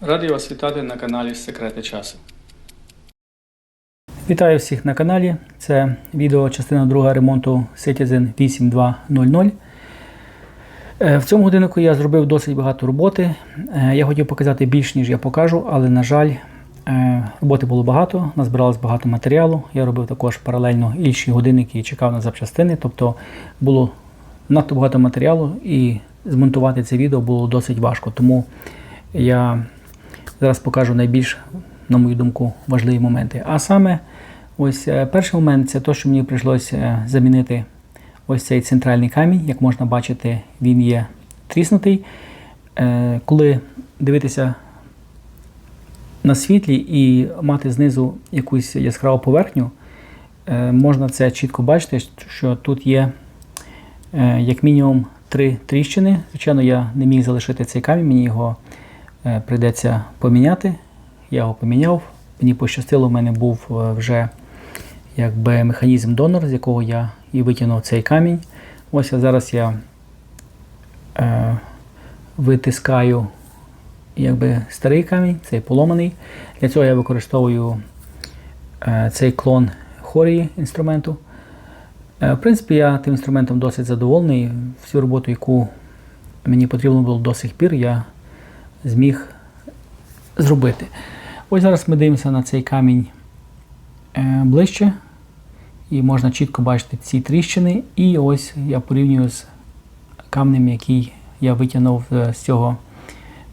Радий вас вітати на каналі Секрети часу. Вітаю всіх на каналі. Це відео частина друга ремонту Citizen 8200. Е, В цьому годиннику я зробив досить багато роботи. Е, Я хотів показати більш, ніж я покажу, але, на жаль, е, роботи було багато, назбиралось багато матеріалу. Я робив також паралельно інші годинники і чекав на запчастини. Тобто було надто багато матеріалу і змонтувати це відео було досить важко. Тому я зараз покажу найбільш, на мою думку, важливі моменти. А саме, ось е, перший момент це те, що мені прийшлося е, замінити ось цей центральний камінь. Як можна бачити, він є тріснутий. Е, Коли дивитися на світлі і мати знизу якусь яскраву поверхню, можна це чітко бачити, що тут є як мінімум три тріщини. Звичайно, я не міг залишити цей камінь, мені його прийдеться поміняти. Я його поміняв. Мені пощастило, в мене був е, вже якби механізм донор, з якого я і витягнув цей камінь. Ось а зараз я е, витискаю якби, старий камінь, цей поломаний. Для цього я використовую е, цей клон хорії інструменту. Е, в принципі, я тим інструментом досить задоволений. Всю роботу, яку мені потрібно було до сих пір, я зміг зробити. Ось зараз ми дивимося на цей камінь е, ближче, і можна чітко бачити ці тріщини. І ось я порівнюю з камнем, який я витягнув е, з цього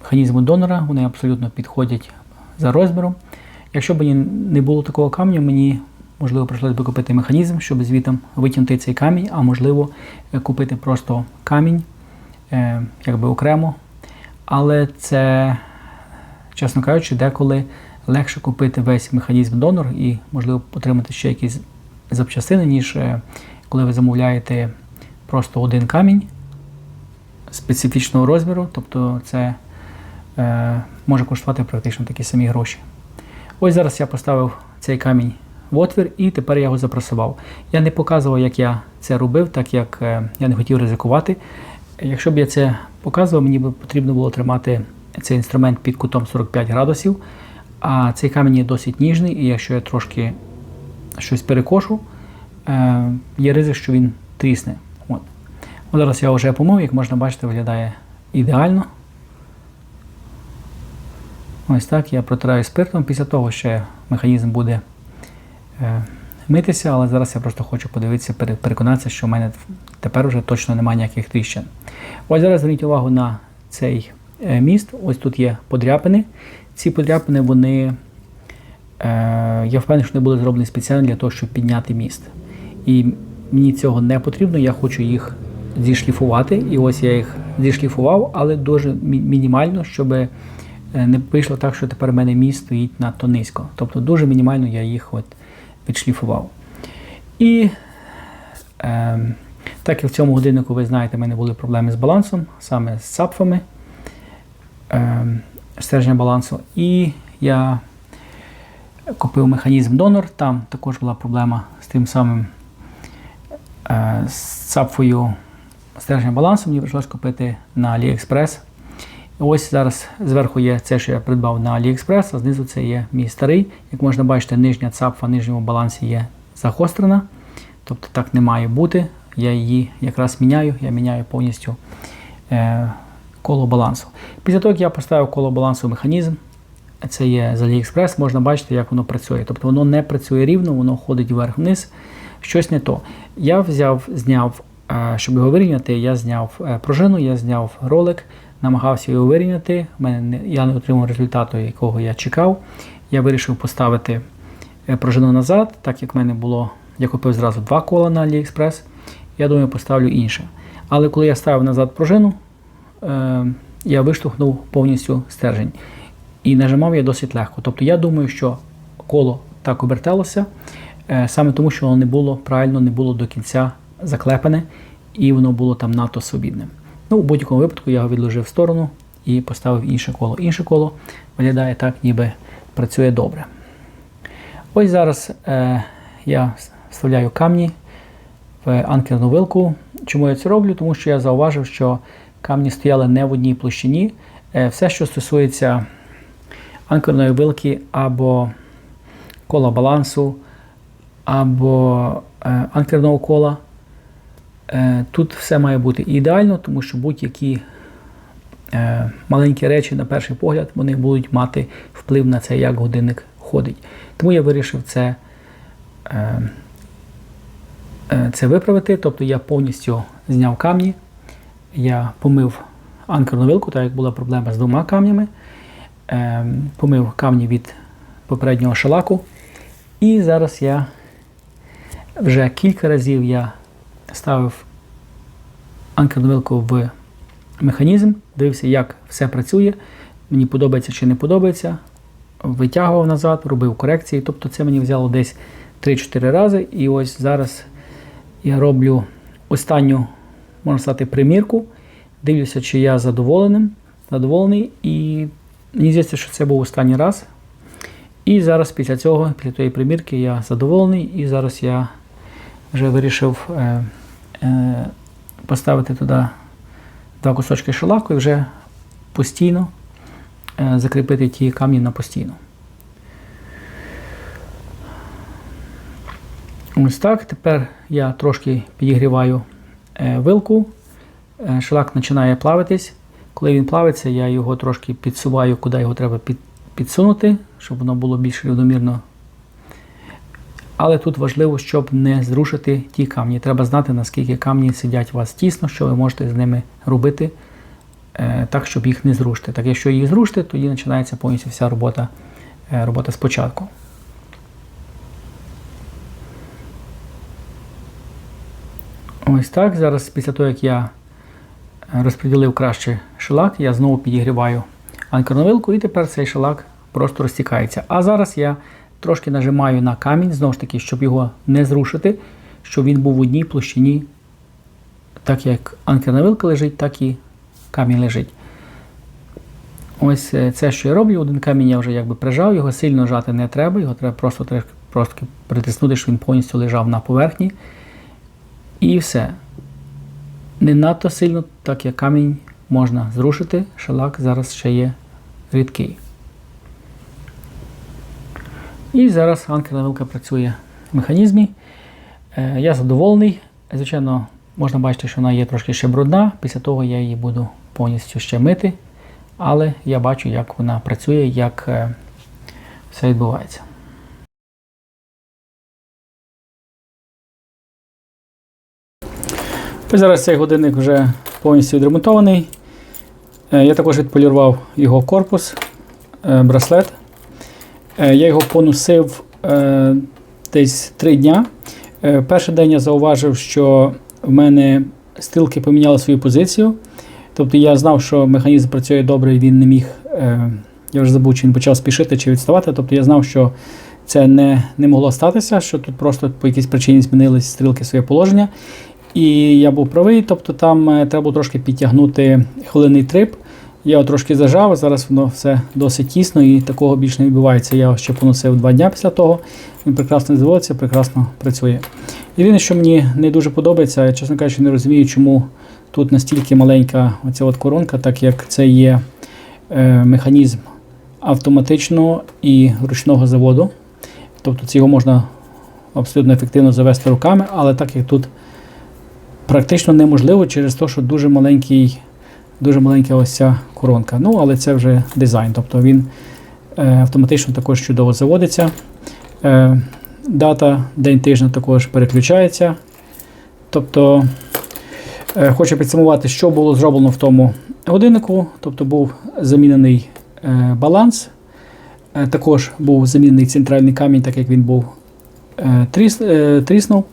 механізму донора. Вони абсолютно підходять за розміром. Якщо б не було такого камня, мені можливо прийшлося б купити механізм, щоб звітом витягнути цей камінь, а можливо е, купити просто камінь якби окремо. Але це, чесно кажучи, деколи легше купити весь механізм донор і, можливо, отримати ще якісь запчастини, ніж е, коли ви замовляєте просто один камінь специфічного розміру, тобто це е, може коштувати практично такі самі гроші. Ось зараз я поставив цей камінь в отвір і тепер я його запресував. Я не показував, як я це робив, так як е, я не хотів ризикувати. Якщо б я це показував, мені потрібно було тримати цей інструмент під кутом 45 градусів, а цей камінь є досить ніжний, і якщо я трошки щось перекошу, е, є ризик, що він трісне. От. От зараз я вже помив, як можна бачити, виглядає ідеально. Ось так я протираю спиртом. Після того ще механізм буде е, митися, але зараз я просто хочу подивитися, переконатися, що в мене тепер вже точно немає ніяких тріщин. Ось зараз зверніть увагу на цей е, міст. Ось тут є подряпини. Ці подряпини, вони, е, я впевнений, що вони були зроблені спеціально для того, щоб підняти міст. І мені цього не потрібно, я хочу їх зішліфувати. І ось я їх зішліфував, але дуже мінімально, щоб е, не вийшло так, що тепер в мене міст стоїть надто низько. Тобто дуже мінімально я їх от відшліфував. І е, так як в цьому годиннику, ви знаєте, в мене були проблеми з балансом, саме з цапфами е, стержня балансу. І я купив механізм донор, там також була проблема з тим самим е, з цапфою стержня балансу. Мені прийшлось купити на AliExpress. Ось зараз зверху є це, що я придбав на AliExpress, а знизу це є мій старий. Як можна бачити, нижня цапфа в нижньому балансі є загострена. Тобто так не має бути. Я її якраз міняю, я міняю повністю е, коло балансу. Після того, як я поставив коло балансу механізм, це є з AliExpress, можна бачити, як воно працює. Тобто воно не працює рівно, воно ходить вверх-вниз, щось не то. Я взяв, зняв, е, щоб його вирівняти, я зняв е, пружину, я зняв ролик, намагався його вирівняти. Я не отримав результату, якого я чекав. Я вирішив поставити е, пружину назад, так як в мене було, я купив зразу два кола на AliExpress. Я думаю, поставлю інше. Але коли я ставив назад пружину, е, я виштовхнув повністю стержень. І нажимав я досить легко. Тобто я думаю, що коло так оберталося, е, саме тому, що воно не було правильно, не було до кінця заклепане, і воно було там надто свобідним. Ну, у будь-якому випадку я його відложив в сторону і поставив інше коло. Інше коло виглядає так, ніби працює добре. Ось зараз е, я вставляю камні в анкерну вилку. Чому я це роблю? Тому що я зауважив, що камні стояли не в одній площині. Е, Все, що стосується анкерної вилки або кола балансу, або е, анкерного кола. Е, Тут все має бути ідеально, тому що будь-які е, маленькі речі, на перший погляд, вони будуть мати вплив на це, як годинник ходить. Тому я вирішив це, е, це виправити. Тобто я повністю зняв камні, я помив анкерну вилку, так як була проблема з двома камнями. Помив камні від попереднього шалаку. І зараз я вже кілька разів я ставив анкерну вилку в механізм, дивився, як все працює, мені подобається чи не подобається. Витягував назад, робив корекції. Тобто це мені взяло десь 3-4 рази. І ось зараз я роблю останню, можна сказати, примірку. Дивлюся, чи я задоволеним, задоволений. І мені здається, що це був останній раз. І зараз після цього, після тієї примірки, я задоволений. І зараз я вже вирішив е, поставити туди два кусочки шелаку і вже постійно е, закріпити ті камні на постійно. Ось так. Тепер я трошки підігріваю е, вилку. Е, Шелак починає плавитись. Коли він плавиться, я його трошки підсуваю, куди його треба підсунути, щоб воно було більш рівномірно. Але тут важливо, щоб не зрушити ті камні. Треба знати, наскільки камні сидять у вас тісно, що ви можете з ними робити е, так, щоб їх не зрушити. Так, якщо їх зрушити, тоді починається повністю вся робота, е, робота спочатку. Ось так. Зараз, після того, як я розподілив краще шелак, я знову підігріваю анкерну вилку, і тепер цей шелак просто розтікається. А зараз я трошки нажимаю на камінь, знову ж таки, щоб його не зрушити, щоб він був в одній площині, так як анкерна вилка лежить, так і камінь лежить. Ось е, це, що я роблю. Один камінь я вже якби прижав, його сильно жати не треба, його треба просто просто притиснути, щоб він повністю лежав на поверхні. І все. Не надто сильно, так як камінь можна зрушити, шалак зараз ще є рідкий. І зараз анкерна вилка працює в механізмі. Е, Я задоволений. Звичайно, можна бачити, що вона є трошки ще брудна. Після того я її буду повністю ще мити. Але я бачу, як вона працює, як е, все відбувається. Ось зараз цей годинник вже повністю відремонтований. Е, Я також відполірував його корпус, браслет. Е, Я його поносив е, десь 3 дня. Е, Перший день я зауважив, що в мене стрілки поміняли свою позицію. Тобто я знав, що механізм працює добре і він не міг. Я вже забув, чи він почав спішити чи відставати. Тобто я знав, що це не, не могло статися, що тут просто по якійсь причині змінились стрілки своє положення. І я був правий, тобто там треба було трошки підтягнути хвилинний трип. Я трошки зажав, зараз воно все досить тісно і такого більше не відбувається. Я його ще поносив два дні після того. Він прекрасно зводиться, прекрасно працює. Єдине, що мені не дуже подобається, я, чесно кажучи, не розумію, чому тут настільки маленька оця от коронка, так як це є е, механізм автоматичного і ручного заводу. Тобто це його можна абсолютно ефективно завести руками, але так як тут практично неможливо через те, що дуже маленький, дуже маленька ось ця коронка. Ну, але це вже дизайн. Тобто він е, автоматично також чудово заводиться. Е, дата, день тижня також переключається. Тобто, е, хочу підсумувати, що було зроблено в тому годиннику. Тобто був замінений баланс. Також був замінений центральний камінь, так як він був тріс, тріснув.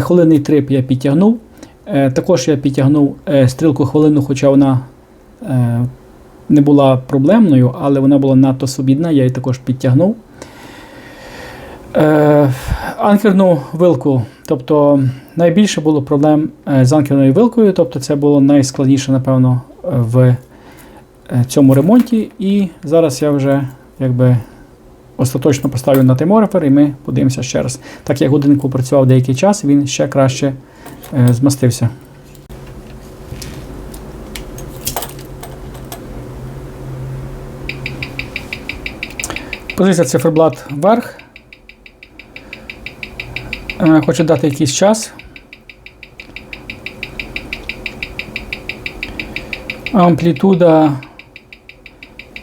Хвилинний трип я підтягнув. Е, Також я підтягнув е, стрілку хвилину, хоча вона е, не була проблемною, але вона була надто свобідна, я її також підтягнув. Анкерну вилку. Тобто найбільше було проблем з анкерною вилкою, тобто це було найскладніше, напевно, в цьому ремонті. І зараз я вже якби остаточно поставлю на тайморифер і ми подивимося ще раз. Так як годинник попрацював деякий час, він ще краще змастився. Позиція циферблат вверх. Е, Хочу дати якийсь час. Амплітуда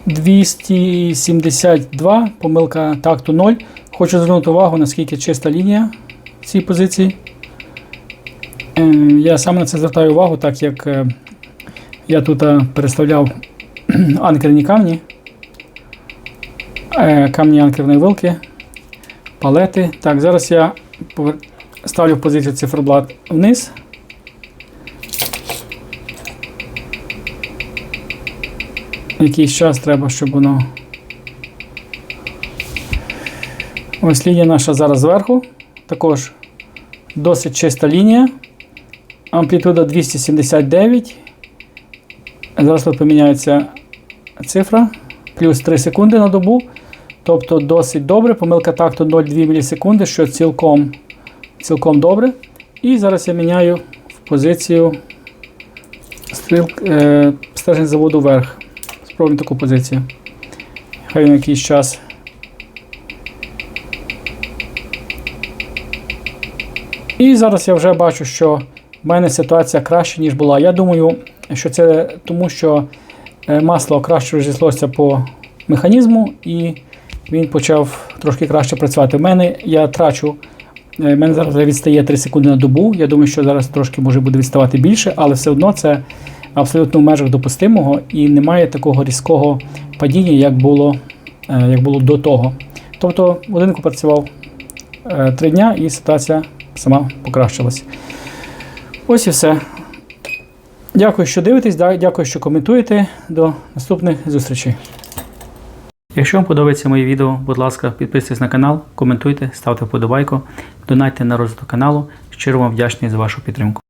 272, помилка такту 0. Хочу звернути увагу, наскільки чиста лінія цій позиції. Е, Я саме на це звертаю увагу, так як е, я тут е, переставляв анкерні камні, е, камні анкерної вилки, палети. Так, зараз я ставлю в позицію циферблат вниз. Якийсь час треба, щоб воно. Ось лінія наша зараз зверху. Також досить чиста лінія. Амплітуда 279. Зараз тут поміняється цифра. Плюс 3 секунди на добу. Тобто досить добре. Помилка такту 0,2 мілісекунди, що цілком, цілком добре. І зараз я міняю в позицію стріл, е, стержень заводу вверх. Спробуємо таку позицію. Хай він якийсь час. І зараз я вже бачу, що в мене ситуація краще, ніж була. Я думаю, що це тому, що е, масло краще розійшлося по механізму, і він почав трошки краще працювати. В мене я трачу. е, мене зараз відстає 3 секунди на добу. Я думаю, що зараз трошки може буде відставати більше, але все одно це абсолютно в межах допустимого і немає такого різкого падіння, як було, е, як було до того. Тобто будинку працював 3 дня і ситуація сама покращилась. Ось і все. Дякую, що дивитесь, дякую, що коментуєте. До наступних зустрічей. Якщо вам подобається моє відео, будь ласка, підписуйтесь на канал, коментуйте, ставте вподобайку, донайте на розвиток каналу. Щиро вам вдячний за вашу підтримку.